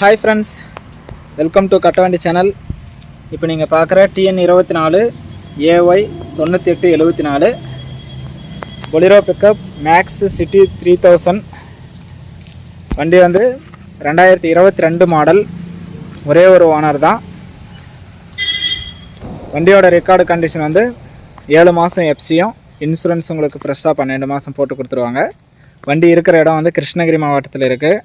Hi friends welcome to Kattavandi channel இப்போ நீங்கள் பார்க்குற டிஎன் இருபத்தி நாலு ஏஒய் தொண்ணூற்றி எட்டு எழுபத்தி நாலு Bolero pickup max city three thousand வண்டி வந்து ரெண்டாயிரத்தி இருபத்தி ரெண்டு மாடல் ஒரே ஒரு ஓனர் தான். வண்டியோட ரெக்கார்டு கண்டிஷன் வந்து ஏழு மாதம் எஃப்சியும் இன்சூரன்ஸ் உங்களுக்கு ஃப்ரெஷ்ஷாக பன்னெண்டு மாதம் போட்டு கொடுத்துருவாங்க. வண்டி இருக்கிற இடம் வந்து கிருஷ்ணகிரி மாவட்டத்தில் இருக்குது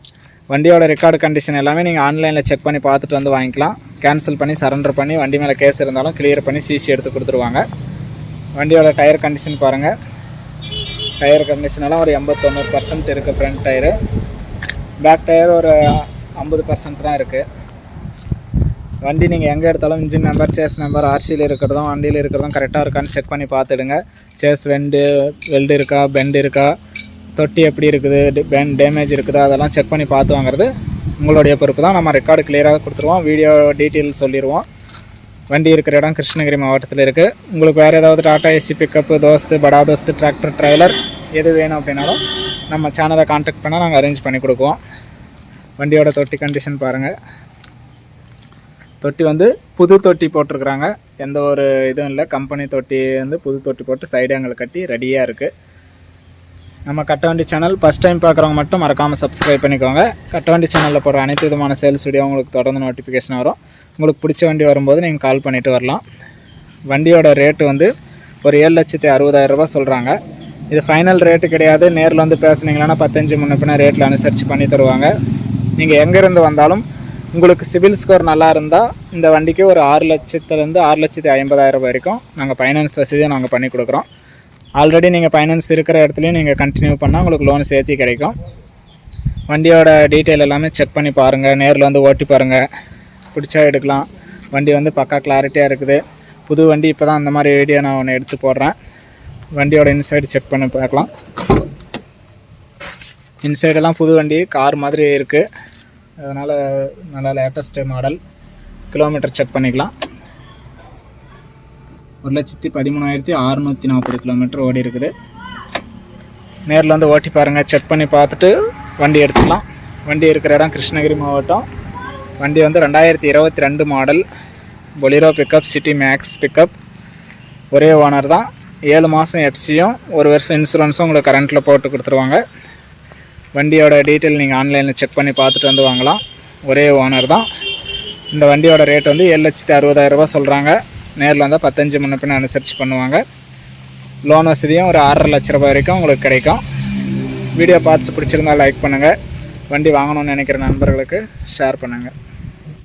வண்டியோட ரெக்கார்டு கண்டிஷன் எல்லாமே நீங்கள் ஆன்லைனில் செக் பண்ணி பார்த்துட்டு வந்து வாங்கிக்கலாம். கேன்சல் பண்ணி சரண்டர் பண்ணி வண்டி மேலே கேஸ் இருந்தாலும் கிளியர் பண்ணி சிசி எடுத்து கொடுத்துருவாங்க. வண்டியோட டயர் கண்டிஷன் பாருங்கள் டயர் கண்டிஷன் எல்லாம் ஒரு எண்பத்தொண்ணூறு பர்சன்ட் இருக்குது ஃப்ரண்ட் டயரு பேக் டயர் ஒரு ஐம்பது பர்சன்ட் தான் இருக்குது வண்டி நீங்கள் எங்கே எடுத்தாலும் இன்ஜின் நம்பர் சேஸ் நம்பர் ஆர்சியில் இருக்கிறதும் வண்டியில் இருக்கிறதும் கரெக்டாக இருக்கான்னு செக் பண்ணி பார்த்துடுங்க. சேஸ் வெண்டு வெல்டு இருக்கா பெண்ட் இருக்கா? தொட்டி எப்படி இருக்குது பென் டேமேஜ் இருக்குதா அதெல்லாம் செக் பண்ணி பார்த்து வாங்குறது. உங்களுடைய பொறுப்பு தான். நம்ம ரெக்கார்டு கிளியராக கொடுத்துருவோம். வீடியோ டீட்டெயில் சொல்லிடுவோம் வண்டி இருக்கிற இடம் கிருஷ்ணகிரி மாவட்டத்தில் இருக்குது உங்களுக்கு வேறு ஏதாவது டாட்டா ஏசி பிக்கப்பு தோஸ்து படா தோஸ்து டிராக்டர் ட்ரைலர் எது வேணும் அப்படின்னாலும் நம்ம சேனலை காண்டாக்ட் பண்ணால் நாங்கள் அரேஞ்ச் பண்ணி கொடுக்குவோம். வண்டியோட தொட்டி கண்டிஷன் பாருங்கள் தொட்டி வந்து புது தொட்டி போட்டிருக்குறாங்க. எந்த ஒரு இதுவும் இல்லை. கம்பெனி தொட்டி வந்து புது தொட்டி போட்டு சைடு அங்கே கட்டி ரெடியாக இருக்குது நம்ம கட்டவண்டி சேனல் ஃபஸ்ட் டைம் பார்க்குறவங்க மட்டும் மறக்காமல் சப்ஸ்கிரைப் பண்ணிக்கோங்க. கட்டவண்டி சேனலில் போடுற அனைத்து விதமான சேல்ஸ் வீடியோ உங்களுக்கு தொடர்ந்து நோட்டிஃபிகேஷன் வரும். உங்களுக்கு பிடிச்ச வண்டி வரும்போது நீங்கள் கால் பண்ணிவிட்டு வரலாம். வண்டியோட ரேட்டு வந்து ஒரு ஏழு லட்சத்தி அறுபதாயிரம் சொல்கிறாங்க இது ஃபைனல் ரேட்டு கிடையாது. நேரில் வந்து பேசுனீங்கன்னா பத்தஞ்சு முன்ன பின்ன ரேட்டில் அனுசரித்து பண்ணி தருவாங்க. நீங்கள் எங்கேருந்து வந்தாலும் உங்களுக்கு சிவில் ஸ்கோர் நல்லா இருந்தால் இந்த வண்டிக்கு ஒரு ஆறு லட்சத்துலேருந்து ஆறு லட்சத்தி ஐம்பதாயிரம் ரூபாய் வரைக்கும் நாங்கள் ஃபைனான்ஸ் வசதியை நாங்கள் பண்ணி கொடுக்குறோம். ஆல்ரெடி நீங்கள் ஃபைனான்ஸ் இருக்கிற இடத்துலையும் நீங்கள் கண்டினியூ பண்ணால் உங்களுக்கு லோன் சேர்த்தி கிடைக்கும். வண்டியோட டீட்டெயில் எல்லாமே செக் பண்ணி பாருங்கள் நேரில் வந்து ஓட்டி பாருங்கள் பிடிச்சா எடுக்கலாம். வண்டி வந்து பக்கா கிளாரிட்டியாக இருக்குது. புது வண்டி இப்போ தான் அந்த மாதிரி வீடியோ நான் ஒன்று எடுத்து போடுறேன். வண்டியோட இன்சைடு செக் பண்ணி பார்க்கலாம். இன்சைடெல்லாம் புது வண்டி கார் மாதிரி இருக்குது அதனால் நல்லா லேட்டஸ்ட்டு மாடல் கிலோமீட்டர் செக் பண்ணிக்கலாம். ஒரு லட்சத்தி பதிமூணாயிரத்தி அறநூற்றி நாற்பது கிலோமீட்டர் ஓடி இருக்குது. நேரில் வந்து ஓட்டி பாருங்கள் செக் பண்ணி பார்த்துட்டு வண்டி எடுத்துக்கலாம். வண்டி இருக்கிற இடம் கிருஷ்ணகிரி மாவட்டம். வண்டி வந்து ரெண்டாயிரத்தி இருபத்தி ரெண்டு model Bolero pickup city max pickup ஒரே ஓனர் தான். ஏழு மாதம் எஃப்சியும் ஒரு வருஷம் இன்சூரன்ஸும் உங்களுக்கு கரண்ட்டில் போட்டு கொடுத்துருவாங்க. வண்டியோட டீட்டெயில் நீங்கள் ஆன்லைனில் செக் பண்ணி பார்த்துட்டு வந்து வாங்கலாம். ஒரே ஓனர் தான். இந்த வண்டியோட ரேட் வந்து ஏழு லட்சத்தி அறுபதாயிரரூபா சொல்கிறாங்க நேரில் வந்தால் பத்தஞ்சு முன்ன பின்ன அனுசரித்து பண்ணுவாங்க. லோன் வசதியும் ஒரு ஆறரை லட்ச ரூபாய் வரைக்கும் உங்களுக்கு கிடைக்கும். வீடியோ பார்த்துட்டு பிடிச்சிருந்தா லைக் பண்ணுங்கள் வண்டி வாங்கணும்னு நினைக்கிற நண்பர்களுக்கு ஷேர் பண்ணுங்கள்